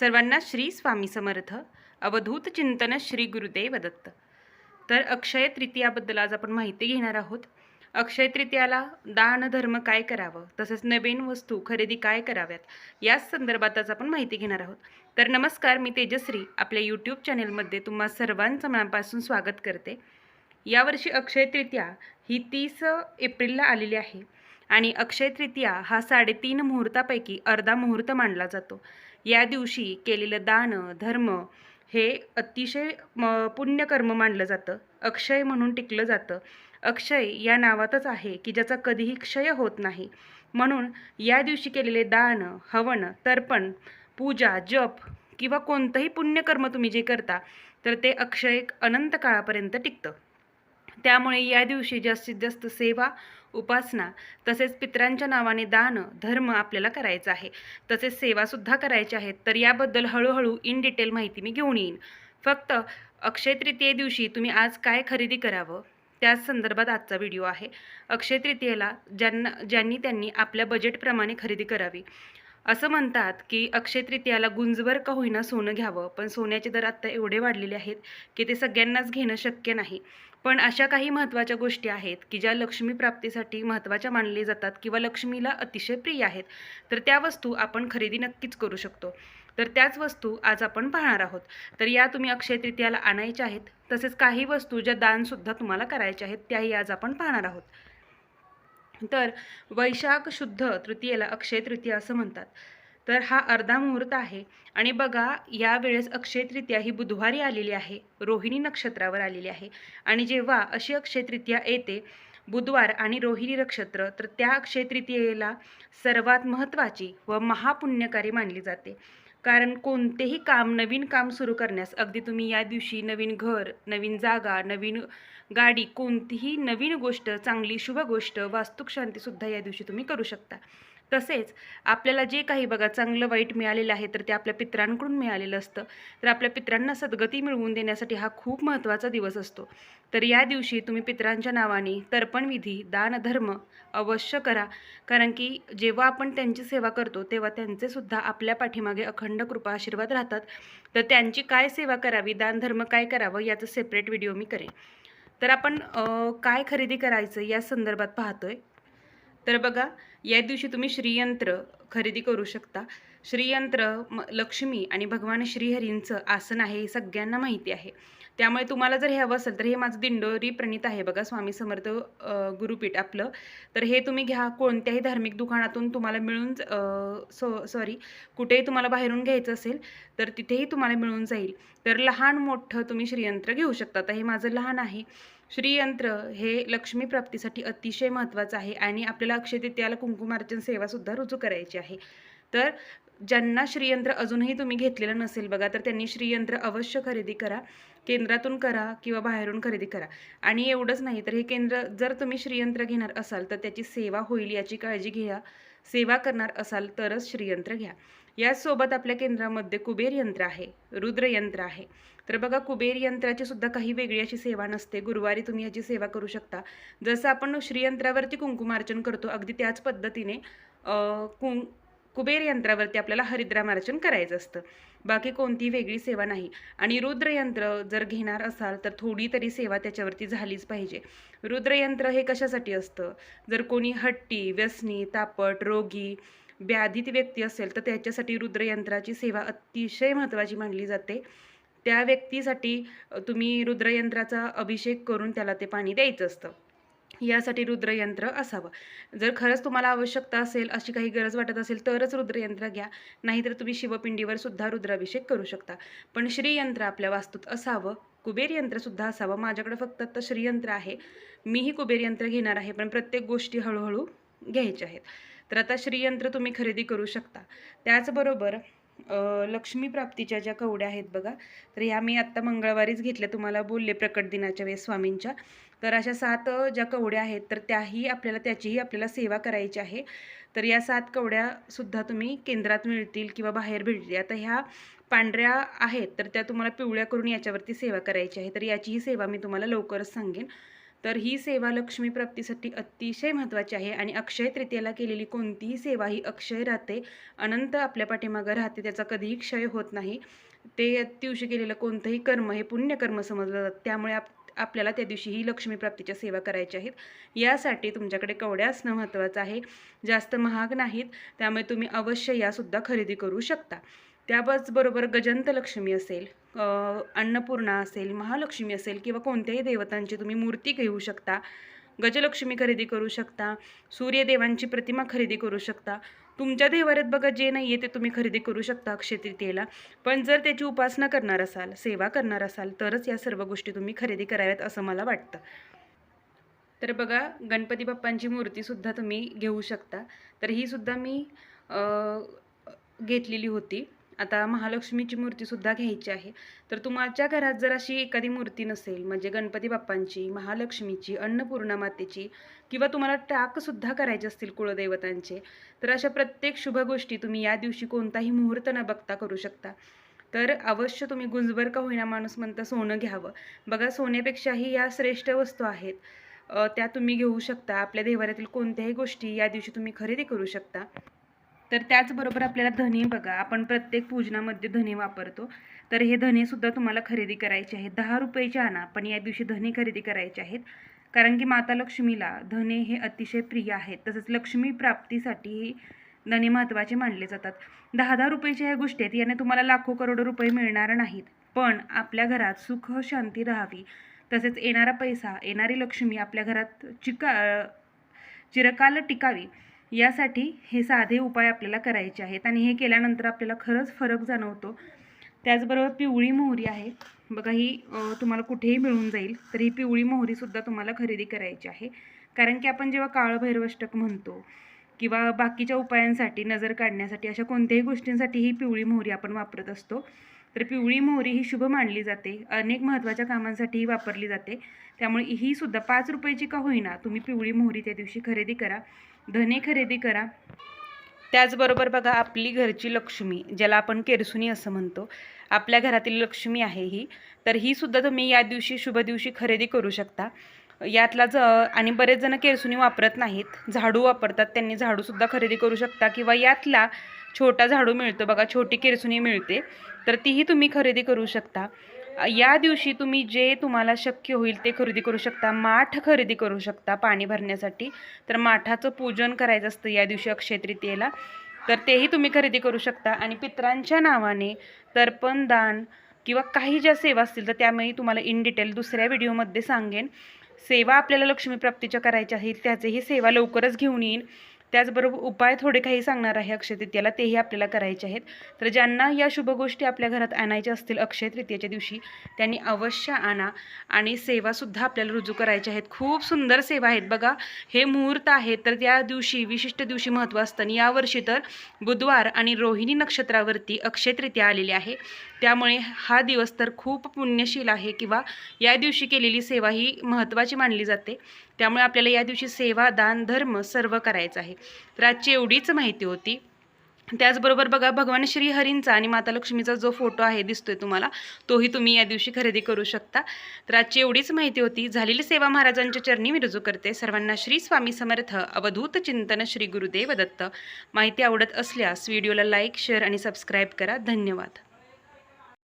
सर्वांना श्री स्वामी समर्थ. अवधूत चिंतन श्री गुरुदेव दत्त. तर अक्षय तृतीयाबद्दल आज आपण माहिती घेणार आहोत. अक्षय तृतीयाला दान धर्म काय करावं? तसेच नवीन वस्तू खरेदी काय कराव्यात? याच संदर्भात आज आपण माहिती घेणार आहोत. तर नमस्कार मी तेजश्री. आपल्या यूट्यूब चॅनेलमध्ये तुम्हा सर्वांचं मनापासून स्वागत करते. यावर्षी अक्षय तृतीया ही तीस एप्रिलला आलेली आहे. आणि अक्षय तृतीया हा साडेतीन मुहूर्तापैकी अर्धा मुहूर्त मानला जातो. या दिवशी केलेलं दान धर्म हे अतिशय म पुण्यकर्म मानलं जातं. अक्षय म्हणून टिकलं जातं. अक्षय या नावातच आहे की ज्याचा कधीही क्षय होत नाही. म्हणून या दिवशी केलेले दान हवन तर्पण पूजा जप किंवा कोणतंही पुण्यकर्म तुम्ही जे करता तर ते अक्षय अनंत काळापर्यंत टिकतं. त्यामुळे या दिवशी जास्तीत जास्त सेवा उपासना तसेच पितरांच्या नावाने दान धर्म आपल्याला करायचा आहे. तसेच सेवासुद्धा करायच्या आहेत तर याबद्दल हळूहळू इन डिटेल माहिती मी घेऊन येईन. फक्त अक्षय तृतीये दिवशी तुम्ही आज काय खरेदी करावं? त्याच संदर्भात आजचा व्हिडिओ आहे. अक्षय तृतीयेला ज्यांना ज्यांनी त्यांनी आपल्या बजेटप्रमाणे खरेदी करावी. असं म्हणतात की अक्षय तृतीयाला गुंजभर का होईना सोनं घ्यावं? पण सोन्याचे दर आत्ता एवढे वाढलेले आहेत की ते सगळ्यांनाच घेणं शक्य नाही. पण अशा काही महत्त्वाच्या गोष्टी आहेत की ज्या लक्ष्मी प्राप्तीसाठी महत्त्वाच्या मानले जातात किंवा लक्ष्मीला अतिशय प्रिय आहेत तर त्या वस्तू आपण खरेदी नक्कीच करू शकतो. तर त्याच वस्तू आज आपण पाहणार आहोत. तर या तुम्ही अक्षय तृतीयाला आणायच्या आहेत तसेच काही वस्तू ज्या दानसुद्धा तुम्हाला करायच्या आहेत त्याही आज आपण पाहणार आहोत. तर वैशाख शुद्ध तृतीयेला अक्षय तृतीया असं म्हणतात. तर हा अर्धा मुहूर्त आहे. आणि बघा यावेळेस अक्षय तृतीया ही बुधवारी आलेली आहे. रोहिणी नक्षत्रावर आलेली आहे. आणि जेव्हा अशी अक्षय तृतीया येते बुधवार आणि रोहिणी नक्षत्र तर त्या अक्षय तृतीयेला सर्वात महत्त्वाची व महापुण्यकारी मानली जाते. कारण कोणतेही काम नवीन काम सुरू करण्यास अगदी तुम्ही या दिवशी नवीन घर नवीन जागा नवीन गाडी कोणतीही नवीन गोष्ट चांगली शुभ गोष्ट वास्तुशांतीसुद्धा या दिवशी तुम्ही करू शकता. तसेच आपल्याला जे काही बघा चांगलं वाईट मिळालेलं आहे तर ते आपल्या पित्रांकडून मिळालेलं असतं. तर आपल्या पित्रांना सद्गती मिळवून देण्यासाठी हा खूप महत्त्वाचा दिवस असतो. तर या दिवशी तुम्ही पित्रांच्या नावाने तर्पणविधी दानधर्म अवश्य करा. कारण की जेव्हा आपण त्यांची सेवा करतो तेव्हा त्यांचेसुद्धा आपल्या पाठीमागे अखंड कृपा आशीर्वाद राहतात. तर त्यांची काय सेवा करावी दानधर्म काय करावं याचं सेपरेट व्हिडिओ मी करेन. तर आपण काय खरेदी करायचं या संदर्भात पाहतोय. तर बघा या दिवशी तुम्ही श्रीयंत्र खरेदी करू शकता. श्रीयंत्र म लक्ष्मी आणि भगवान श्रीहरींचं आसन आहे हे सगळ्यांना माहिती आहे. त्यामुळे तुम्हाला जर हे हवं असेल तर हे माझं दिंडोरी प्रणित आहे बघा स्वामी समर्थ गुरुपीठ आपलं. तर हे तुम्ही घ्या कोणत्याही धार्मिक दुकानातून तुम्हाला मिळून सो सॉरी कुठेही तुम्हाला बाहेरून घ्यायचं असेल तर तिथेही तुम्हाला मिळून जाईल. तर लहान मोठं तुम्ही श्रीयंत्र घेऊ शकता. तर हे माझं लहान आहे. श्रीयंत्र हे लक्ष्मी प्राप्तीसाठी अतिशय महत्त्वाचं आहे आणि आपल्याला अक्षय तृतीयाला कुंकुमार्चन सेवासुद्धा रुजू करायची आहे. तर ज्यांना श्रीयंत्र अजूनही तुम्ही घेतलेलं नसेल बघा तर त्यांनी श्रीयंत्र अवश्य खरेदी करा. केंद्रातून करा किंवा बाहेरून खरेदी करा. आणि एवढंच नाही तर हे केंद्र जर तुम्ही श्रीयंत्र घेणार असाल तर त्याची सेवा होईल याची काळजी घ्या. सेवा करणार असाल तरच श्रीयंत्र घ्या. याचसोबत आपल्या केंद्रामध्ये कुबेर यंत्र आहे रुद्र यंत्र आहे. तर बघा कुबेर यंत्राची सुद्धा काही वेगळी अशी सेवा नसते. गुरुवारी तुम्ही याची सेवा करू शकता. जसं आपण श्रीयंत्रावरती कुंकुमार्चन करतो अगदी त्याच पद्धतीने कुं कुबेर यंत्रावरती आपल्याला हरिद्रामार्जन करायचं असतं. बाकी कोणती वेगळी सेवा नाही. आणि रुद्रयंत्र जर घेणार असाल तर थोडी तरी सेवा त्याच्यावरती झालीच पाहिजे. रुद्रयंत्र हे कशासाठी असतं? जर कोणी हट्टी व्यसनी तापट रोगी व्याधित व्यक्ती असेल तर त्याच्यासाठी रुद्रयंत्राची सेवा अतिशय महत्त्वाची मानली जाते. त्या व्यक्तीसाठी तुम्ही रुद्रयंत्राचा अभिषेक करून त्याला ते पाणी द्यायचं असतं. यासाठी रुद्रयंत्र असावं. जर खरंच तुम्हाला आवश्यकता असेल अशी काही गरज वाटत असेल तरच रुद्रयंत्र घ्या. नाहीतर तुम्ही शिवपिंडीवर सुद्धा रुद्राभिषेक करू शकता. पण श्रीयंत्र आपल्या वास्तूत असावं. कुबेर यंत्रसुद्धा असावं. माझ्याकडे फक्त आता श्रीयंत्र आहे. मीही कुबेर यंत्र घेणार आहे पण प्रत्येक गोष्टी हळूहळू घ्यायच्या आहेत. तर आता श्रीयंत्र तुम्ही खरेदी करू शकता. त्याचबरोबर लक्ष्मी प्राप्तीच्या ज्या कवड्या आहेत बघा तर ह्या मी आत्ता मंगळवारीच घेतल्या. तुम्हाला बोलले प्रकट दिनाच्या वेळेस स्वामींच्या. तर अशा सात ज्या कवड्या आहेत तर त्याही आपल्याला त्याचीही आपल्याला सेवा करायची आहे. तर या सात कवड्यासुद्धा तुम्ही केंद्रात मिळतील किंवा बाहेर भेटतील. आता ह्या पांढऱ्या आहेत तर त्या तुम्हाला पिवळ्या करून याच्यावरती सेवा करायची आहे. तर याचीही सेवा मी तुम्हाला लवकरच सांगेन. तर ही सेवा लक्ष्मी प्राप्तीसाठी अतिशय महत्त्वाची आहे आणि अक्षय तृतीयेला केलेली कोणतीही सेवा ही अक्षय राहते अनंत आपल्या पाठीमागं राहते त्याचा कधीही क्षय होत नाही. ते दिवशी केलेलं कोणतंही कर्म हे पुण्यकर्म समजलं जातं. त्यामुळे आप आपल्याला त्या दिवशी ही लक्ष्मी प्राप्तीच्या सेवा करायच्या आहेत. यासाठी तुमच्याकडे कवड्या असणं महत्त्वाचं आहे. जास्त महाग नाहीत. त्यामुळे तुम्ही अवश्य यासुद्धा खरेदी करू शकता. त्याचबरोबर गजंत लक्ष्मी असेल अन्नपूर्णा असेल महालक्ष्मी असेल किंवा कोणत्याही देवतांची तुम्ही मूर्ती घेऊ शकता. गजलक्ष्मी खरेदी करू शकता. सूर्यदेवांची प्रतिमा खरेदी करू शकता. तुमच्या देवाऱ्यात बघा जे नाही आहे ते तुम्ही खरेदी करू शकता अक्षय तृतीयेला. पण जर त्याची उपासना करणार असाल सेवा करणार असाल तरच या सर्व गोष्टी तुम्ही खरेदी कराव्यात असं मला वाटतं. तर बघा गणपती बाप्पांची मूर्तीसुद्धा तुम्ही घेऊ शकता. तर ही सुद्धा मी घेतलेली होती. आता महालक्ष्मीची मूर्तीसुद्धा घ्यायची आहे. तर तुमच्या घरात जर अशी एखादी मूर्ती नसेल म्हणजे गणपती बाप्पांची महालक्ष्मीची अन्नपूर्णा मातेची किंवा तुम्हाला टाकसुद्धा करायचे असतील कुळदैवतांचे तर अशा प्रत्येक शुभ गोष्टी तुम्ही या दिवशी कोणताही मुहूर्त न बघता करू शकता. तर अवश्य तुम्ही गुंजभर का होईना माणूस म्हणतं सोनं घ्यावं. बघा सोन्यापेक्षाही या श्रेष्ठ वस्तू आहेत. त्या तुम्ही घेऊ शकता. आपल्या देवाऱ्यातील कोणत्याही गोष्टी या दिवशी तुम्ही खरेदी करू शकता. तर त्याचबरोबर आपल्याला धने बघा आपण प्रत्येक पूजनामध्ये धने वापरतो. तर हे धनेसुद्धा तुम्हाला खरेदी करायचे आहेत. दहा रुपयाचे आणा पण या दिवशी धने खरेदी करायचे आहेत. कारण की माता लक्ष्मीला धने हे अतिशय प्रिय आहेत. तसंच लक्ष्मी प्राप्तीसाठी धने महत्त्वाचे मानले जातात. दहा दहा रुपयाच्या ह्या गोष्टी आहेत. याने तुम्हाला लाखो करोडो रुपये मिळणार नाहीत. पण आपल्या घरात सुख शांती राहावी. तसेच येणारा पैसा येणारी लक्ष्मी आपल्या घरात चिका चिरकाल टिकावी. यासाठी हे साधे उपाय आपल्याला करायचे आहेत. आणि हे केल्यानंतर आपल्याला खरंच फरक जाणवतो. त्याचबरोबर पिवळी मोहरी आहे. बघा ही तुम्हाला कुठेही मिळून जाईल तर ही पिवळी मोहरीसुद्धा तुम्हाला खरेदी करायची आहे. कारण की आपण जेव्हा काळभैरवष्टक म्हणतो किंवा बाकीच्या उपायांसाठी नजर काढण्यासाठी अशा कोणत्याही गोष्टींसाठी ही पिवळी मोहरी आपण वापरत असतो. तर पिवळी मोहरी ही शुभ मानली जाते. अनेक महत्त्वाच्या कामांसाठीही वापरली जाते. त्यामुळे ही सुद्धा पाच रुपयाची का होईना तुम्ही पिवळी मोहरी त्या दिवशी खरेदी करा. धने खरेदी करा. त्याचबरोबर बघा आपली घरची लक्ष्मी ज्याला आपण केरसुनी असं म्हणतो आपल्या घरातील लक्ष्मी आहे ही. तर ही सुद्धा तुम्ही या दिवशी शुभ दिवशी खरेदी करू शकता. यातला ज आणि बरेच जण केरसुनी वापरत नाहीत. झाडू वापरतात. त्यांनी झाडूसुद्धा खरेदी करू शकता किंवा यातला छोटा झाडू मिळतो. बघा छोटी केरसुनी मिळते. तर तीही तुम्ही खरेदी करू शकता. या दिवशी तुम्ही जे तुम्हाला शक्य होईल ते खरेदी करू शकता. माठ खरेदी करू शकता पाणी भरण्यासाठी. तर माठाचं पूजन करायचं असतं या दिवशी अक्षय तृतीयेला. तर तेही तुम्ही खरेदी करू शकता. आणि पित्रांच्या नावाने तर्पण दान किंवा काही ज्या सेवा असतील तर त्यामुळे तुम्हाला इन डिटेल दुसऱ्या व्हिडिओमध्ये सांगेन. सेवा आपल्याला लक्ष्मीप्राप्तीच्या करायच्या आहेत त्याचेही सेवा लवकरच घेऊन येईन. त्याचबरोबर उपाय थोडे काही सांगणार आहे अक्षय तृतीयाला. तेही आपल्याला करायचे आहेत. तर ज्यांना या शुभ गोष्टी आपल्या घरात आणायच्या असतील अक्षय तृतीयेच्या दिवशी त्यांनी अवश्य आणा. आणि सेवासुद्धा आपल्याला रुजू करायच्या आहेत. खूप सुंदर सेवा आहेत बघा. हे मुहूर्त आहेत तर त्या दिवशी विशिष्ट दिवशी महत्त्व असतं. आणि यावर्षी तर बुधवार आणि रोहिणी नक्षत्रावरती अक्षय तृतीया आलेली आहे. त्यामुळे हा दिवस तर खूप पुण्यशील आहे किंवा या दिवशी केलेली सेवा ही महत्त्वाची मानली जाते. त्यामुळे आपल्याला या दिवशी सेवा दान धर्म सर्व करायचं आहे. तर आजची एवढीच माहिती होती. त्याचबरोबर बघा भगवान श्रीहरींचा आणि माता लक्ष्मीचा जो फोटो आहे दिसतोय तुम्हाला तोही तुम्ही या दिवशी खरेदी करू शकता. तर आजची एवढीच माहिती होती. झालेली सेवा महाराजांच्या चरणी मी रुजू करते. सर्वांना श्री स्वामी समर्थ. अवधूत चिंतन श्री गुरुदेव दत्त. माहिती आवडत असल्यास व्हिडिओला लाईक शेअर आणि सबस्क्राईब करा. धन्यवाद.